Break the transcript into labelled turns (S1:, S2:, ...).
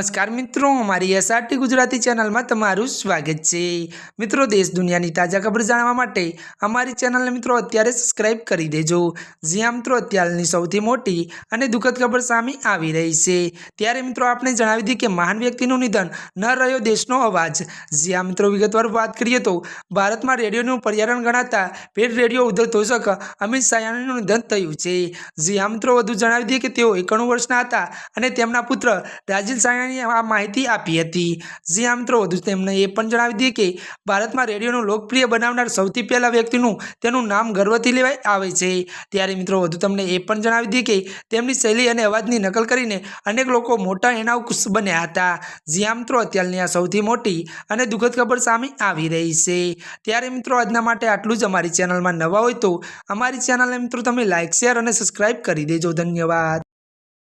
S1: નમસ્કાર મિત્રો, અમારી એસઆરટી ગુજરાતી ચેનલમાં તમારું સ્વાગત છે. મિત્રો, દેશ દુનિયાની તાજા ખબર જાણવા માટે અમારી ચેનલને મિત્રો અત્યારે સબસ્ક્રાઇબ કરી દેજો. જ્યાં મિત્રો, અત્યારની સૌથી મોટી અને દુઃખદ ખબર સામે આવી રહી છે. ત્યારે મિત્રો, આપણે જણાવી દીધી કે મહાન વ્યક્તિનું નિધન ન રહ્યો દેશનો અવાજ. જ્યાં મિત્રો, વિગતવાર વાત કરીએ તો ભારતમાં રેડિયોનું પર્યાવરણ ગણાતા પેડ રેડિયો ઉદ્યોગ અમિત શાહનું નિધન થયું છે. જ્યાં મિત્રો, વધુ જણાવી દઈએ કે તેઓ એકાણું વર્ષના હતા અને તેમના પુત્ર રાજીવ સાયણાએ આ માહિતી આપી હતી. જ્યાં મિત્રો, વધુ તેમણે એ પણ જણાવી દઈએ કે ભારતમાં રેડિયોનું લોકપ્રિય બનાવનાર સૌથી પહેલા વ્યક્તિનું તેનું નામ ગર્વથી લેવાય આવે છે. ત્યારે મિત્રો, વધુ તમને એ પણ જણાવી દઈએ કે તેમની શૈલી અને અવાજની નકલ કરીને અનેક લોકો મોટા એના બન્યા હતા. જ્યાં મિત્રો, અત્યારની આ સૌથી મોટી અને દુઃખદ ખબર સામે આવી રહી છે. ત્યારે મિત્રો, આજના માટે આટલું જ. અમારી ચેનલમાં નવા હોય તો અમારી ચેનલને મિત્રો, તમે લાઇક શેર અને સબસ્ક્રાઇબ કરી દેજો. ધન્યવાદ.